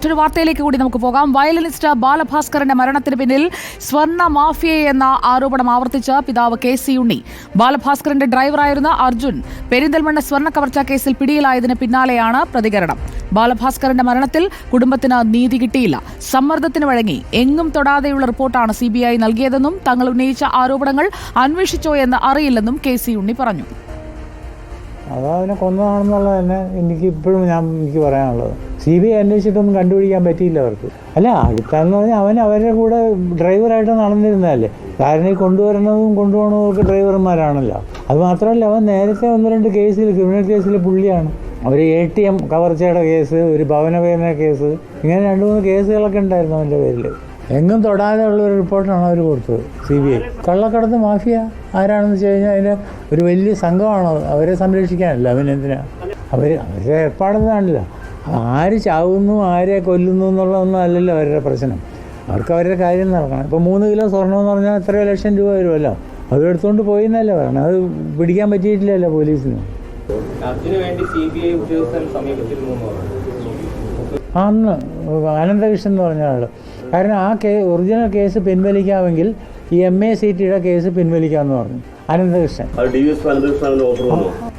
മറ്റൊരു വാർത്തയിലേക്ക് കൂടി നമുക്ക് പോകാം. വയലിനിസ്റ്റ് ബാലഭാസ്കറിന്റെ മരണത്തിന് പിന്നിൽ സ്വർണ മാഫിയ എന്ന ആരോപണം ആവർത്തിച്ച പിതാവ് കെ സി ഉണ്ണി. ബാലഭാസ്കറിന്റെ ഡ്രൈവറായിരുന്ന അർജുൻ പെരിന്തൽമണ്ണ സ്വർണ കവർച്ചാ കേസിൽ പിടിയിലായതിന് പിന്നാലെയാണ് പ്രതികരണം. ബാലഭാസ്കറിന്റെ മരണത്തിൽ കുടുംബത്തിന് നീതി കിട്ടിയില്ല. സമ്മർദ്ദത്തിന് വഴങ്ങി. എങ്ങും തൊടാതെയുള്ള റിപ്പോർട്ടാണ് സി നൽകിയതെന്നും തങ്ങൾ ഉന്നയിച്ച ആരോപണങ്ങൾ അന്വേഷിച്ചോ എന്ന് അറിയില്ലെന്നും കെ സി ഉണ്ണി പറഞ്ഞു. അതാ അതിനെ കൊന്നതാണെന്നുള്ളത് തന്നെ എനിക്ക് ഇപ്പോഴും ഞാൻ എനിക്ക് പറയാനുള്ളത്. സി ബി ഐ അന്വേഷിച്ചിട്ടൊന്നും കണ്ടുപിടിക്കാൻ പറ്റിയില്ല അവർക്ക്. അല്ല അടുത്താന്ന് പറഞ്ഞാൽ അവൻ അവരുടെ കൂടെ ഡ്രൈവറായിട്ട് നടന്നിരുന്നതല്ലേ. കാരണം ഈ കൊണ്ടുവരുന്നതും കൊണ്ടുപോകുന്നതും ഒക്കെ ഡ്രൈവർമാരാണല്ലോ. അത് മാത്രമല്ല അവൻ നേരത്തെ ഒന്ന് രണ്ട് കേസിൽ ക്രിമിനൽ കേസിൽ പുള്ളിയാണ്. ഒരു എ ടി എം കവർച്ചയുടെ കേസ് ഒരു ഭവനവേദന കേസ് ഇങ്ങനെ രണ്ട് മൂന്ന് കേസുകളൊക്കെ ഉണ്ടായിരുന്നു അവന്റെ പേരിൽ. എങ്ങും തൊടാതെ ഒരു റിപ്പോർട്ടാണ് അവർ കൊടുത്തത് സി ബി ഐ. കള്ളക്കടത്ത് മാഫിയ ആരാണെന്ന് വെച്ച് കഴിഞ്ഞാൽ അതിന് ഒരു വലിയ സംഘമാണോ. അവരെ സംരക്ഷിക്കാനല്ല. അവനെന്തിനാ അവർ അവരെ ഏർപ്പാടെന്നാണല്ലോ ആര് ചാവുന്നു ആരെ കൊല്ലുന്നു എന്നുള്ളതൊന്നും അല്ലല്ലോ അവരുടെ പ്രശ്നം. അവർക്ക് അവരുടെ കാര്യം നടക്കണം. ഇപ്പോൾ മൂന്ന് കിലോ സ്വർണം എന്ന് പറഞ്ഞാൽ എത്ര ലക്ഷം രൂപ വരുമല്ലോ. അത് എടുത്തുകൊണ്ട് പോയി എന്നല്ലേ പറയണം? അത് പിടിക്കാൻ പറ്റിയിട്ടില്ലല്ലോ പോലീസിന്. അന്ന് അനന്തകൃഷ്ണൻ എന്ന് പറഞ്ഞ ആൾ കാരണം ആ കേ ഒറിജിനൽ കേസ് പിൻവലിക്കാമെങ്കിൽ ഈ എം എ സി ടിയുടെ കേസ് പിൻവലിക്കാമെന്ന് പറഞ്ഞു അനന്തകൃഷ്ണൻ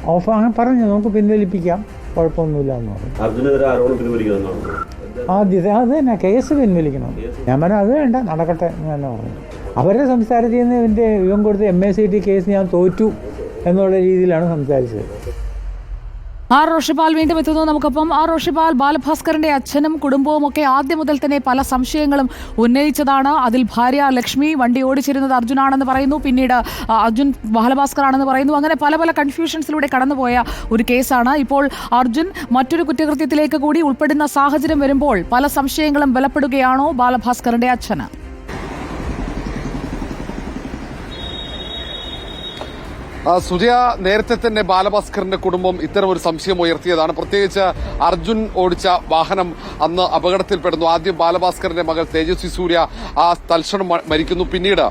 ഓഫ് അങ്ങനെ പറഞ്ഞു. നമുക്ക് പിൻവലിപ്പിക്കാം. കുഴപ്പമൊന്നുമില്ല എന്ന് പറഞ്ഞു. ആദ്യത്തെ അത് തന്നെ കേസ് പിൻവലിക്കണം. ഞാൻ പറഞ്ഞു അത് വേണ്ട നടക്കട്ടെ എന്ന് തന്നെ പറഞ്ഞു. അവരുടെ സംസാരത്തിൽ നിന്ന് ഇവന്റെ ഇവൻ കൊടുത്ത് M A C T case ഞാൻ തോറ്റു എന്നുള്ള രീതിയിലാണ് സംസാരിച്ചത്. ആർ റോഷിപാൽ വീണ്ടും എത്തുന്നു. നമുക്കൊപ്പം ആർ റോഷിപാൽ ബാലഭാസ്കറിന്റെ അച്ഛനും കുടുംബവും ഒക്കെ ആദ്യം മുതൽ തന്നെ പല സംശയങ്ങളും ഉന്നയിച്ചതാണ്. അതിൽ ഭാര്യ ലക്ഷ്മി വണ്ടി ഓടിച്ചിരുന്നത് അർജുനാണെന്ന് പറയുന്നു. പിന്നീട് അർജുൻ ബാലഭാസ്കർ ആണെന്ന് പറയുന്നു. അങ്ങനെ പല പല കൺഫ്യൂഷൻസിലൂടെ കടന്നുപോയ ഒരു കേസാണ്. ഇപ്പോൾ അർജുൻ മറ്റൊരു കുറ്റകൃത്യത്തിലേക്ക് കൂടി ഉൾപ്പെടുന്ന സാഹചര്യം വരുമ്പോൾ പല സംശയങ്ങളും ബലപ്പെടുകയാണോ ബാലഭാസ്കറിന്റെ അച്ഛന്? സുജയ നേരത്തെ തന്നെ ബാലഭാസ്കറിന്റെ കുടുംബം ഇത്തരം ഒരു സംശയം ഉയർത്തിയതാണ്. പ്രത്യേകിച്ച് അർജുൻ ഓടിച്ച വാഹനം അന്ന് അപകടത്തിൽപ്പെടുന്നു. ആദ്യം ബാലഭാസ്കറിന്റെ മകൾ തേജസ്വി സൂര്യ ആ തൽക്ഷണം മരിക്കുന്നു. പിന്നീട്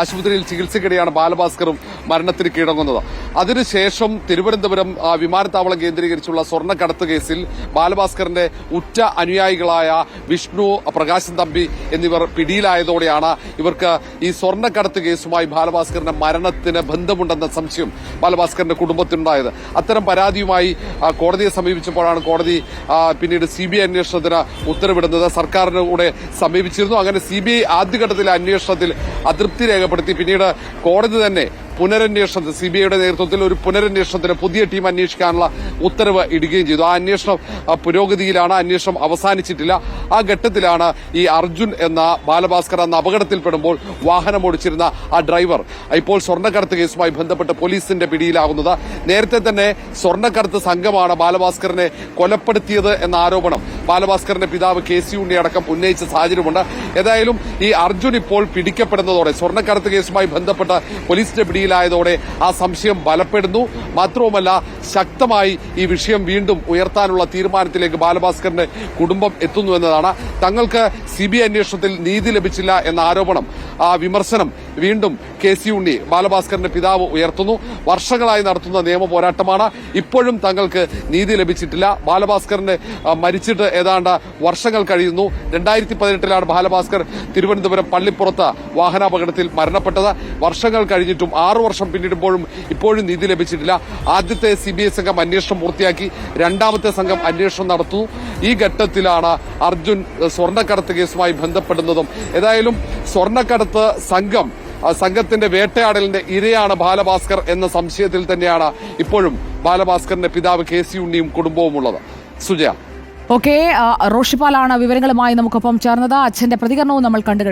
ആശുപത്രിയിൽ ചികിത്സയ്ക്കിടെയാണ് ബാലഭാസ്കറും മരണത്തിന് കീഴടങ്ങുന്നത്. അതിനുശേഷം തിരുവനന്തപുരം വിമാനത്താവളം കേന്ദ്രീകരിച്ചുള്ള സ്വർണക്കടത്ത് കേസിൽ ബാലഭാസ്കറിന്റെ ഉറ്റ അനുയായികളായ വിഷ്ണു പ്രകാശൻ തമ്പി എന്നിവർ പിടിയിലായതോടെയാണ് ഇവർക്ക് ഈ സ്വർണക്കടത്ത് കേസുമായി ബാലഭാസ്കറിന്റെ മരണത്തിന് ബന്ധമുണ്ടെന്ന സംശയം ബാലഭാസ്കറിന്റെ കുടുംബത്തിനുണ്ടായത്. അത്തരം പരാതിയുമായി കോടതിയെ സമീപിച്ചപ്പോഴാണ് കോടതി പിന്നീട് സി ബി ഐ അന്വേഷണത്തിന് ഉത്തരവിടുന്നത്. സർക്കാരിന് കൂടെ സമീപിച്ചിരുന്നു. അങ്ങനെ സി ബി ഐ ആദ്യഘട്ടത്തിലെ അന്വേഷണത്തിൽ അതൃപ്തി രേഖപ്പെടുത്തി. പിന്നീട് കോടതി തന്നെ പുനരന്വേഷണത്തിന് സി ബി ഐയുടെ നേതൃത്വത്തിൽ ഒരു പുനരന്വേഷണത്തിന് പുതിയ ടീം അന്വേഷിക്കാനുള്ള ഉത്തരവ് ഇടുകയും ചെയ്തു. ആ അന്വേഷണം പുരോഗതിയിലാണ്. അന്വേഷണം അവസാനിച്ചിട്ടില്ല. ആ ഘട്ടത്തിലാണ് ഈ അർജുൻ എന്ന ബാലഭാസ്കർ എന്ന അപകടത്തിൽപ്പെടുമ്പോൾ വാഹനം ഓടിച്ചിരുന്ന ആ ഡ്രൈവർ. ഇപ്പോൾ സ്വർണക്കടത്ത് കേസുമായി ബന്ധപ്പെട്ട് പോലീസിന്റെ പിടിയിലാകുന്നത് നേരത്തെ തന്നെ സ്വർണക്കടത്ത് സംഘമാണ് ബാലഭാസ്കറിനെ കൊലപ്പെടുത്തിയത് എന്ന ആരോപണം ബാലഭാസ്കറിന്റെ പിതാവ് കെ സി ഉണ്ണി അടക്കം ഉന്നയിച്ച സാഹചര്യമുണ്ട്. ഏതായാലും ഈ അർജുൻ ഇപ്പോൾ പിടിക്കപ്പെടുന്നതോടെ സ്വർണക്കടത്ത് കേസുമായി ബന്ധപ്പെട്ട് പോലീസിന്റെ പിടിയിലായതോടെ ആ സംശയം ബലപ്പെടുന്നു. മാത്രവുമല്ല ശക്തമായി ഈ വിഷയം വീണ്ടും ഉയർത്താനുള്ള തീരുമാനത്തിലേക്ക് ബാലഭാസ്കറിന്റെ കുടുംബം എത്തുന്നു എന്നതാണ് തങ്ങൾക്ക് സി ബി ഐ അന്വേഷണത്തിൽ നീതി ലഭിച്ചില്ല എന്ന ആരോപണം ആ വിമർശനം വീണ്ടും കെ സി ഉണ്ണി ബാലഭാസ്കറിന്റെ പിതാവ് ഉയർത്തുന്നു. വർഷങ്ങളായി നടത്തുന്ന നിയമ പോരാട്ടമാണ്. ഇപ്പോഴും തങ്ങൾക്ക് നീതി ലഭിച്ചിട്ടില്ല. ബാലഭാസ്കറിന്റെ മരിച്ചിട്ട് ഏതാണ്ട് വർഷങ്ങൾ കഴിയുന്നു. രണ്ടായിരത്തി പതിനെട്ടിലാണ് ബാലഭാസ്കർ തിരുവനന്തപുരം പള്ളിപ്പുറത്ത് വാഹനാപകടത്തിൽ മരണപ്പെട്ടത്. വർഷങ്ങൾ കഴിഞ്ഞിട്ടും ആറു വർഷം പിന്നിടുമ്പോഴും ഇപ്പോഴും നീതി ലഭിച്ചിട്ടില്ല. ആദ്യത്തെ സി ബി ഐ സംഘം അന്വേഷണം പൂർത്തിയാക്കി രണ്ടാമത്തെ സംഘം അന്വേഷണം നടത്തുന്നു. ഈ ഘട്ടത്തിലാണ് അർജുൻ സ്വർണക്കടത്ത് കേസുമായി ബന്ധപ്പെടുന്നതും. ഏതായാലും സ്വർണക്കടത്ത് സംഘം സംഘത്തിന്റെ വേട്ടയാടലിന്റെ ഇരയാണ് ബാലഭാസ്കർ എന്ന സംശയത്തിൽ തന്നെയാണ് ഇപ്പോഴും ബാലഭാസ്കറിന്റെ പിതാവ് കെ സി ഉണ്ണിയും കുടുംബവും ഉള്ളത് സുജയ. ഓക്കെ റോഷിപ്പാലാണ് വിവരങ്ങളുമായി നമുക്കൊപ്പം ചേർന്നത്. അച്ഛന്റെ പ്രതികരണവും നമ്മൾ കണ്ടു